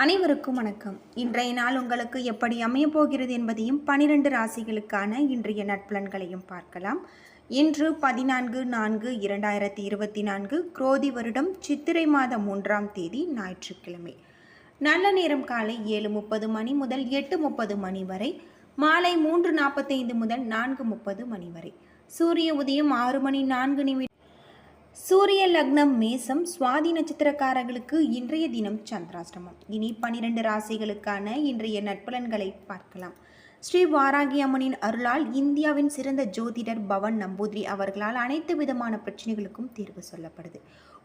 அனைவருக்கும் வணக்கம். இன்றைய நாள் உங்களுக்கு எப்படி அமையப் போகிறது என்பதையும் பனிரெண்டு ராசிகளுக்கான இன்றைய நட்பலன்களையும் பார்க்கலாம். இன்று பதினான்கு நான்கு இரண்டாயிரத்தி இருபத்தி நான்கு குரோதி வருடம் சித்திரை மாதம் மூன்றாம் தேதி ஞாயிற்றுக்கிழமை. நல்ல நேரம் காலை ஏழு முப்பது மணி முதல் எட்டு முப்பது மணி வரை மாலை மூன்று நாற்பத்தைந்து முதல் நான்கு முப்பது மணி வரை. சூரிய உதயம் ஆறு மணி நான்கு நிமிடம் சூரிய லக்னம் மேசம் சுவாதி நட்சத்திரக்காரர்களுக்கு இன்றைய தினம் சந்திராஷ்டமம். இனி பனிரெண்டு ராசிகளுக்கான இன்றைய நட்பலன்களை பார்க்கலாம். ஸ்ரீ வாராகி அம்மனின் அருளால் இந்தியாவின் சிறந்த ஜோதிடர் பவன் நம்பூதிரி அவர்களால் அனைத்து விதமான பிரச்சனைகளுக்கும் தீர்வு சொல்லப்படுது.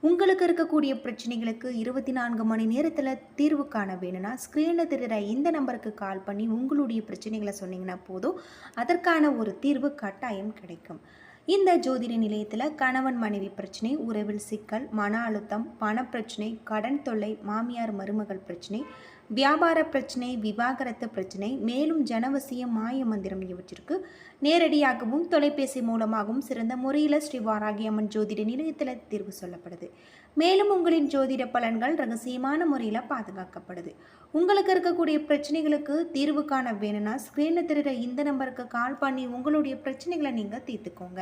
உங்களுக்கு இருக்கக்கூடிய பிரச்சனைகளுக்கு இருபத்தி நான்கு மணி நேரத்தில் தீர்வு காண வேணும்னா ஸ்க்ரீனில் தெரிகிற இந்த நம்பருக்கு கால் பண்ணி உங்களுடைய பிரச்சனைகளை சொன்னீங்கன்னா போதும். அதற்கான ஒரு தீர்வு கட்டாயம் கிடைக்கும். இந்த ஜோதிட நிலையத்தில் கணவன் மனைவி பிரச்சனை உறவில் சிக்கல் மன அழுத்தம் பணப்பிரச்சனை கடன் தொல்லை மாமியார் மருமகள் பிரச்சனை வியாபார பிரச்சனை விவாகரத்து பிரச்சனை மேலும் ஜனவசியம் மாய மந்திரம் இவற்றிற்கு நேரடியாகவும் தொலைபேசி மூலமாகவும் சிறந்த முறையில் ஸ்ரீ வாராகி அம்மன் ஜோதிட நிலையத்தில் தீர்வு சொல்லப்படுது. மேலும் உங்களின் ஜோதிட பலன்கள் ரகசியமான முறையில் பாதுகாக்கப்படுது. உங்களுக்கு இருக்கக்கூடிய பிரச்சனைகளுக்கு தீர்வு காண வேணும்னா ஸ்க்ரீனில் தெரிகிற இந்த நம்பருக்கு கால் பண்ணி உங்களுடைய பிரச்சனைகளை நீங்கள் தீர்த்துக்கோங்க.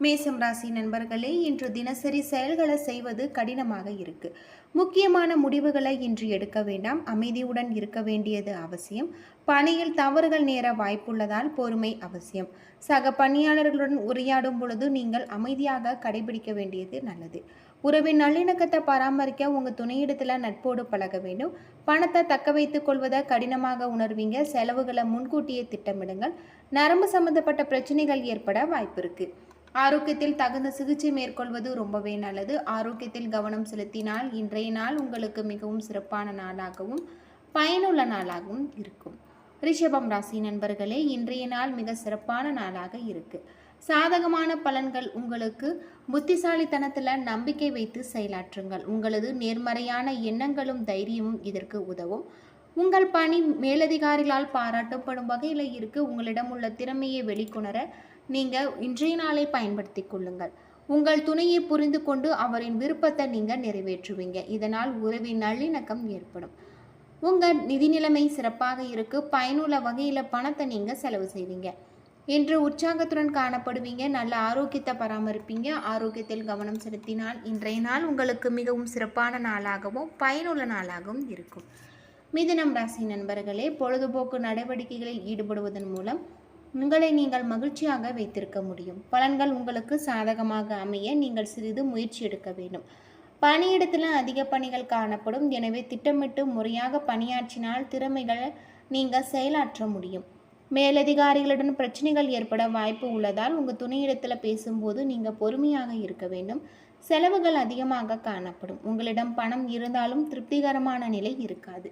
மேசம் ராசி நண்பர்களே இன்று தினசரி செயல்களை செய்வது கடினமாக இருக்கு. முக்கியமான முடிவுகளை இன்று எடுக்க வேண்டாம். அமைதியுடன் இருக்க வேண்டியது அவசியம். பணியில் தவறுகள் நேர வாய்ப்புள்ளதால் பொறுமை அவசியம். சக பணியாளர்களுடன் உரையாடும் பொழுது நீங்கள் அமைதியாக கடைபிடிக்க வேண்டியது நல்லது. உறவின் நல்லிணக்கத்தை பராமரிக்க உங்கள் துணையிடத்தில் நட்போடு பழக வேண்டும். பணத்தை தக்க வைத்துக் கொள்வதை கடினமாக உணர்வீங்க. செலவுகளை முன்கூட்டியே திட்டமிடுங்கள். நரம்பு சம்பந்தப்பட்ட பிரச்சனைகள் ஏற்பட வாய்ப்பு இருக்குது ஆரோக்கியத்தில் தகுந்த சிகிச்சை மேற்கொள்வது ரொம்பவே நல்லது. ஆரோக்கியத்தில் கவனம் செலுத்தினால் இன்றைய நாள் உங்களுக்கு மிகவும் சிறப்பான நாளாகவும் பயனுள்ள நாளாகவும் இருக்கும். ரிஷபம் ராசி நண்பர்களே இன்றைய நாள் மிக சிறப்பான நாளாக இருக்குது சாதகமான பலன்கள் உங்களுக்கு புத்திசாலித்தனத்தில் நம்பிக்கை வைத்து செயலாற்றுங்கள். உங்களது நேர்மறையான எண்ணங்களும் தைரியமும் இதற்கு உதவும். உங்கள் பணி மேலதிகாரிகளால் பாராட்டப்படும் வகையில் இருக்கு. உங்களிடம் உள்ள திறமையை வெளிக்கொணர நீங்கள் இன்றைய நாளை பயன்படுத்தி கொள்ளுங்கள். உங்கள் துணையை புரிந்து கொண்டு அவரின் விருப்பத்தை நீங்கள் நிறைவேற்றுவீங்க. இதனால் உறவின் நல்லிணக்கம் ஏற்படும். உங்கள் நிதி நிலைமை சிறப்பாக இருக்கு. பயனுள்ள வகையில் பணத்தை நீங்கள் செலவு செய்வீங்க. இன்று உற்சாகத்துடன் காணப்படுவீங்க. நல்ல ஆரோக்கியத்தை பராமரிப்பீங்க. ஆரோக்கியத்தில் கவனம் செலுத்தினால் இன்றைய நாள் உங்களுக்கு மிகவும் சிறப்பான நாளாகவும் பயனுள்ள நாளாகவும் இருக்கும். மிதுனம் ராசி நண்பர்களே பொழுதுபோக்கு நடவடிக்கைகளில் ஈடுபடுவதன் மூலம் உங்களை நீங்கள் மகிழ்ச்சியாக வைத்திருக்க முடியும். பலன்கள் உங்களுக்கு சாதகமாக அமைய நீங்கள் சிறிது முயற்சி எடுக்க வேண்டும். பணியிடத்தில் அதிக பணிகள் காணப்படும். எனவே திட்டமிட்டு முறையாக பணியாற்றினால் திறமைகளை நீங்கள் செயலாற்ற முடியும். மேலதிகாரிகளுடன் பிரச்சனைகள் ஏற்பட வாய்ப்பு உள்ளதால் உங்கள் துணையிடத்தில் பேசும்போது நீங்கள் பொறுமையாக இருக்க வேண்டும். செலவுகள் அதிகமாக காணப்படும். உங்களிடம் பணம் இருந்தாலும் திருப்திகரமான நிலை இருக்காது.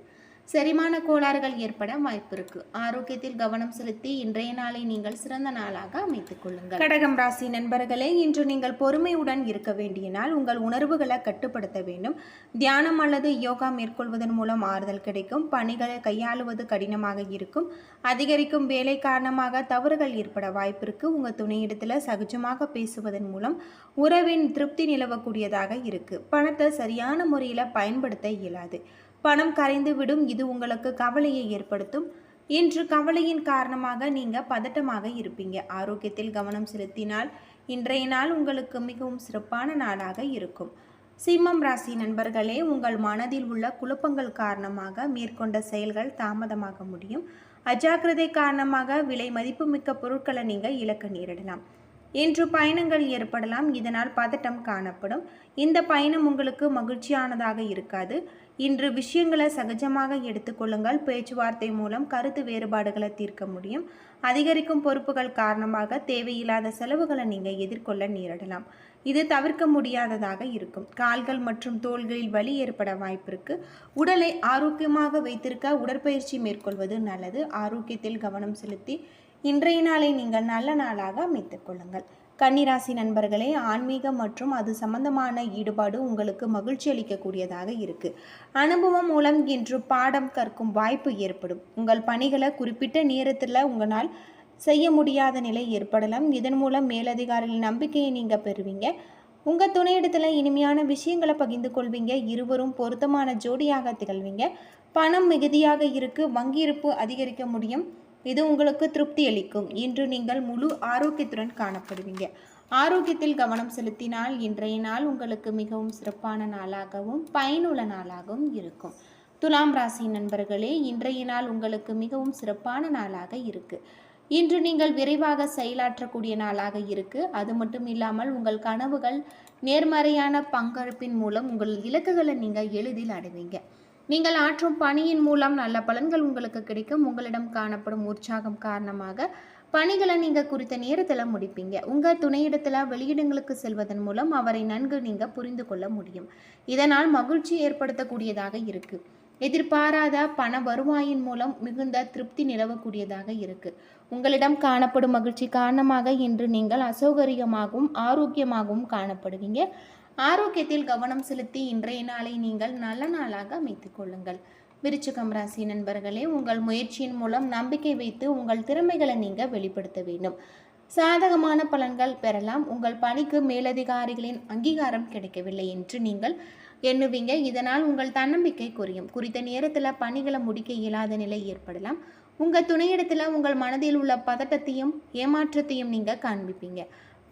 செரிமான கோளாறுகள் ஏற்பட வாய்ப்பு இருக்கு. ஆரோக்கியத்தில் கவனம் செலுத்தி இன்றைய நாளை நீங்கள் சிறந்த நாளாக அமைத்துக் கொள்ளுங்கள். கடகம் ராசி நண்பர்களே இன்று நீங்கள் பொறுமையுடன் இருக்க வேண்டிய நாள் உங்கள் உணர்வுகளை கட்டுப்படுத்த வேண்டும். தியானம் அல்லது யோகா மேற்கொள்வதன் மூலம் ஆறுதல் கிடைக்கும். பணிகளை கையாளுவது கடினமாக இருக்கும். அதிகரிக்கும் வேலை காரணமாக தவறுகள் ஏற்பட வாய்ப்பு இருக்கு. துணையிடத்தில் சகஜமாக பேசுவதன் மூலம் உறவின் திருப்தி நிலவக்கூடியதாக இருக்கு. பணத்தை சரியான முறையில் பயன்படுத்த இயலாது. பணம் கரைந்து விடும் இது உங்களுக்கு கவலையை ஏற்படுத்தும். இன்று கவலையின் காரணமாக நீங்கள் பதட்டமாக இருப்பீங்க. ஆரோக்கியத்தில் கவனம் செலுத்தினால் இன்றைய நாள் உங்களுக்கு மிகவும் சிறப்பான நாளாக இருக்கும். சிம்மம் ராசி நண்பர்களே உங்கள் மனதில் உள்ள குழப்பங்கள் காரணமாக மேற்கொண்ட செயல்கள் தாமதமாக முடியும். அஜாக்கிரதை காரணமாக விலை மதிப்புமிக்க பொருட்களை நீங்கள் இழக்க நேரிடலாம். இன்று பயணங்கள் ஏற்படலாம். இதனால் பதட்டம் காணப்படும். இந்த பயணம் உங்களுக்கு மகிழ்ச்சியானதாக இருக்காது. இன்று விஷயங்களை சகஜமாக எடுத்துக்கொள்ளுங்கள் பேச்சுவார்த்தை மூலம் கருத்து வேறுபாடுகளை தீர்க்க முடியும். அதிகரிக்கும் பொறுப்புகள் காரணமாக தேவையில்லாத செலவுகளை நீங்கள் எதிர்கொள்ள நேரிடலாம். இது தவிர்க்க முடியாததாக இருக்கும். கால்கள் மற்றும் தோள்களில் வலி ஏற்பட வாய்ப்பிருக்கு உடலை ஆரோக்கியமாக வைத்திருக்க உடற்பயிற்சி மேற்கொள்வது நல்லது. ஆரோக்கியத்தில் கவனம் செலுத்தி இன்றைய நாளை நீங்கள் நல்ல நாளாக அமைத்துக் கொள்ளுங்கள். கன்னிராசி நண்பர்களே ஆன்மீகம் மற்றும் அது சம்பந்தமான ஈடுபாடு உங்களுக்கு மகிழ்ச்சி அளிக்கக்கூடியதாக இருக்கு. அனுபவம் மூலம் இன்று பாடம் கற்கும் வாய்ப்பு ஏற்படும். உங்கள் பணிகளை குறிப்பிட்ட நேரத்தில் உங்களால் செய்ய முடியாத நிலை ஏற்படலாம். இதன் மூலம் மேலதிகாரிகளின் நம்பிக்கையை நீங்கள் பெறுவீங்க. உங்கள் துணையிடத்தில் இனிமையான விஷயங்களை பகிர்ந்து கொள்வீங்க. இருவரும் பொருத்தமான ஜோடியாக திகழ்வீங்க. பணம் மிகுதியாக இருக்கு. வங்கி இருப்பு அதிகரிக்க முடியும். இது உங்களுக்கு திருப்தி அளிக்கும். இன்று நீங்கள் முழு ஆரோக்கியத்துடன் காணப்படுவீங்க. ஆரோக்கியத்தில் கவனம் செலுத்தினால் இன்றைய நாள் உங்களுக்கு மிகவும் சிறப்பான நாளாகவும் பயனுள்ள நாளாகவும் இருக்கும். துலாம் ராசி நண்பர்களே இன்றைய நாள் உங்களுக்கு மிகவும் சிறப்பான நாளாக இருக்கு. இன்று நீங்கள் விரைவாக செயலாற்றக்கூடிய நாளாக இருக்கு. அது மட்டும் இல்லாமல் உங்கள் கனவுகள் நேர்மறையான பங்களிப்பின் மூலம் உங்கள் இலக்குகளை நீங்கள் எளிதில் அடைவீங்க. நீங்கள் ஆற்றும் பணியின் மூலம் நல்ல பலன்கள் உங்களுக்கு கிடைக்கும். உங்களிடம் காணப்படும் உற்சாகம் காரணமாக பணிகளை நீங்கள் குறித்த நேரத்தில் முடிப்பீங்க. உங்கள் துணையிடத்தில் வெளியிடங்களுக்கு செல்வதன் மூலம் அவரை நன்கு நீங்கள் புரிந்து கொள்ள முடியும். இதனால் மகிழ்ச்சி ஏற்படுத்தக்கூடியதாக இருக்கு. எதிர்பாராத பண வருவாயின் மூலம் மிகுந்த திருப்தி நிலவக்கூடியதாக இருக்கு. உங்களிடம் காணப்படும் மகிழ்ச்சி காரணமாக இன்று நீங்கள் அசௌகரியமாகவும் ஆரோக்கியமாகவும் காணப்படுவீங்க. ஆரோக்கியத்தில் கவனம் செலுத்தி இன்றைய நாளை நீங்கள் நல்ல நாளாக அமைத்துக் கொள்ளுங்கள். விருச்சிகம் ராசி நண்பர்களே உங்கள் முயற்சியின் மூலம் நம்பிக்கை வைத்து உங்கள் திறமைகளை நீங்கள் வெளிப்படுத்த வேண்டும். சாதகமான பலன்கள் பெறலாம். உங்கள் பணிக்கு மேலதிகாரிகளின் அங்கீகாரம் கிடைக்கவில்லை என்று நீங்கள் எண்ணுவீங்க. இதனால் உங்கள் தன்னம்பிக்கை குறையும். குறித்த நேரத்தில் பணிகளை முடிக்க இயலாத நிலை ஏற்படலாம். உங்கள் துணையிடத்தில் உங்கள் மனதில் உள்ள பதட்டத்தையும் ஏமாற்றத்தையும் நீங்கள் காண்பிப்பீங்க.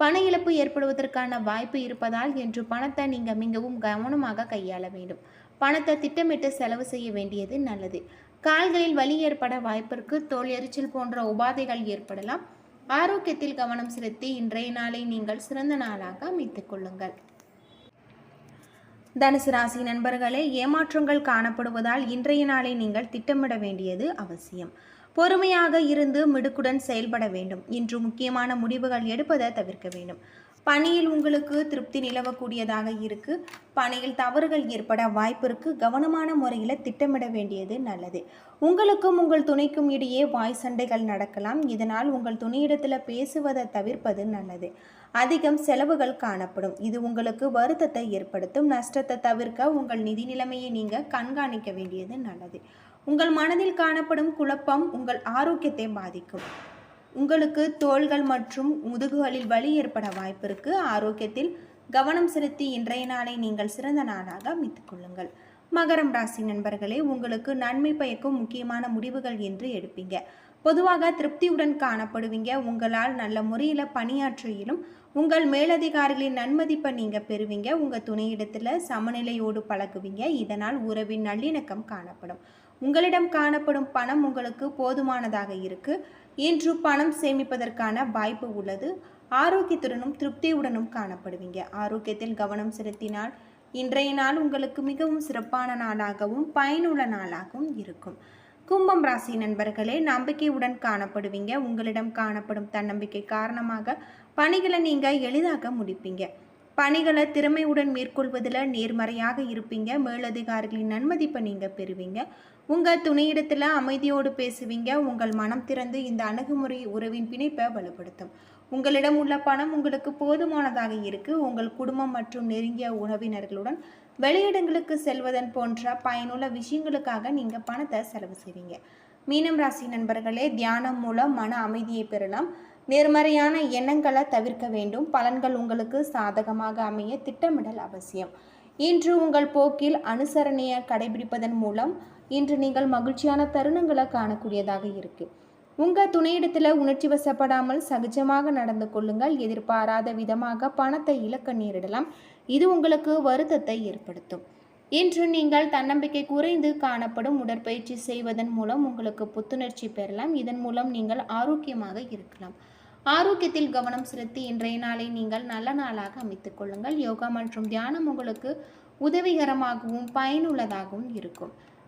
பண இழப்பு ஏற்படுவதற்கான வாய்ப்பு இருப்பதால் என்று பணத்தை நீங்கள் மிகவும் கவனமாக கையாள வேண்டும். பணத்தை திட்டமிட்டு செலவு செய்ய வேண்டியது நல்லது. கால்களில் வலி ஏற்பட வாய்ப்பிற்கு தோல் எரிச்சல் போன்ற உபாதைகள் ஏற்படலாம். ஆரோக்கியத்தில் கவனம் செலுத்தி இன்றைய நாளை நீங்கள் சிறந்த நாளாக அமைத்துக் கொள்ளுங்கள். தனுசு ராசி நண்பர்களே ஏமாற்றங்கள் காணப்படுவதால் இன்றைய நாளை நீங்கள் திட்டமிட வேண்டியது அவசியம். பொறுமையாக இருந்து மிடுக்குடன் செயல்பட வேண்டும். இன்று முக்கியமான முடிவுகள் எடுப்பதை தவிர்க்க வேண்டும். பணியில் உங்களுக்கு திருப்தி நிலவக்கூடியதாக இருக்கு. பணியில் தவறுகள் ஏற்பட வாய்ப்பிற்கு கவனமான முறையில் திட்டமிட வேண்டியது நல்லது. உங்களுக்கும் உங்கள் துணைக்கும் இடையே வாய் சண்டைகள் நடக்கலாம். இதனால் உங்கள் துணையிடத்தில் பேசுவதை தவிர்ப்பது நல்லது. அதிகம் செலவுகள் காணப்படும். இது உங்களுக்கு வருத்தத்தை ஏற்படுத்தும். நஷ்டத்தை தவிர்க்க உங்கள் நிதி நிலைமையை நீங்கள் கண்காணிக்க வேண்டியது நல்லது. உங்கள் மனதில் காணப்படும் குழப்பம் உங்கள் ஆரோக்கியத்தை பாதிக்கும். உங்களுக்கு தோள்கள் மற்றும் முதுகுகளில் வலி ஏற்பட வாய்ப்பிருக்கு ஆரோக்கியத்தில் கவனம் செலுத்தி இன்றைய நாளை நீங்கள் சிறந்த நாளாக அமைத்துக் கொள்ளுங்கள். மகரம் ராசி நண்பர்களே உங்களுக்கு நன்மை பயக்கும் முக்கியமான முடிவுகள் என்று எடுப்பீங்க. பொதுவாக திருப்தியுடன் காணப்படுவீங்க. உங்களால் நல்ல முறையில் பணியாற்றியிலும் உங்கள் மேலதிகாரிகளின் நன்மதிப்பை நீங்கள் பெறுவீங்க. உங்கள் துணையிடத்தில் சமநிலையோடு பழகுவீங்க. இதனால் உறவின் நல்லிணக்கம் காணப்படும். உங்களிடம் காணப்படும் பணம் உங்களுக்கு போதுமானதாக இருக்கு. இன்று பணம் சேமிப்பதற்கான வாய்ப்பு உள்ளது. ஆரோக்கியத்துடனும் திருப்தியுடனும் காணப்படுவீங்க. ஆரோக்கியத்தில் கவனம் செலுத்தினால் இன்றைய நாள் உங்களுக்கு மிகவும் சிறப்பான நாளாகவும் பயனுள்ள நாளாகவும் இருக்கும். கும்பம் ராசி நண்பர்களே நம்பிக்கையுடன் காணப்படுவீங்க. உங்களிடம் காணப்படும் தன்னம்பிக்கை காரணமாக பணிகளை நீங்கள் எளிதாக முடிப்பீங்க. பணிகளை திறமையுடன் மேற்கொள்வதில் நேர்மறையாக இருப்பீங்க. மேலதிகாரிகளின் நன்மதிப்பை நீங்கள் பெறுவீங்க. உங்கள் துணையிடத்தில் அமைதியோடு பேசுவீங்க. உங்கள் மனம் திறந்து இந்த அணுகுமுறை உறவின் பிணைப்பை வலுப்படுத்தும். உங்களிடம் உள்ள பணம் உங்களுக்கு போதுமானதாக இருக்கு. உங்கள் குடும்பம் மற்றும் நெருங்கிய உறவினர்களுடன் வெளியிடங்களுக்கு செல்வதன் போன்ற பயனுள்ள விஷயங்களுக்காக நீங்கள் பணத்தை செலவு செய்வீங்க. மீனம் ராசி நண்பர்களே தியானம் மூலம் மன அமைதியை பெறலாம். நேர்மறையான எண்ணங்களை தவிர்க்க வேண்டும். பலன்கள் உங்களுக்கு சாதகமாக அமைய திட்டமிடல் அவசியம். இன்று உங்கள் போக்கில் அனுசரணையை கடைபிடிப்பதன் மூலம் இன்று நீங்கள் மகிழ்ச்சியான தருணங்களை காணக்கூடியதாக இருக்கு. உங்கள் துணையிடத்தில் உணர்ச்சி வசப்படாமல் சகஜமாக நடந்து கொள்ளுங்கள். எதிர்பாராத விதமாக பணத்தை இழக்க நேரிடலாம். இது உங்களுக்கு வருத்தத்தை ஏற்படுத்தும். இன்று நீங்கள் தன்னம்பிக்கை குறைந்து காணப்படும் உடற்பயிற்சி செய்வதன் மூலம் உங்களுக்கு புத்துணர்ச்சி பெறலாம். இதன் மூலம் நீங்கள் ஆரோக்கியமாக இருக்கலாம். ஆரோக்கியத்தில் கவனம் செலுத்தி இன்றைய நாளை நீங்கள் நல்ல நாளாக அமைத்துக் கொள்ளுங்கள். யோகா மற்றும் தியானம் உங்களுக்கு உதவிகரமாகவும் பயனுள்ளதாகவும் இருக்கும்.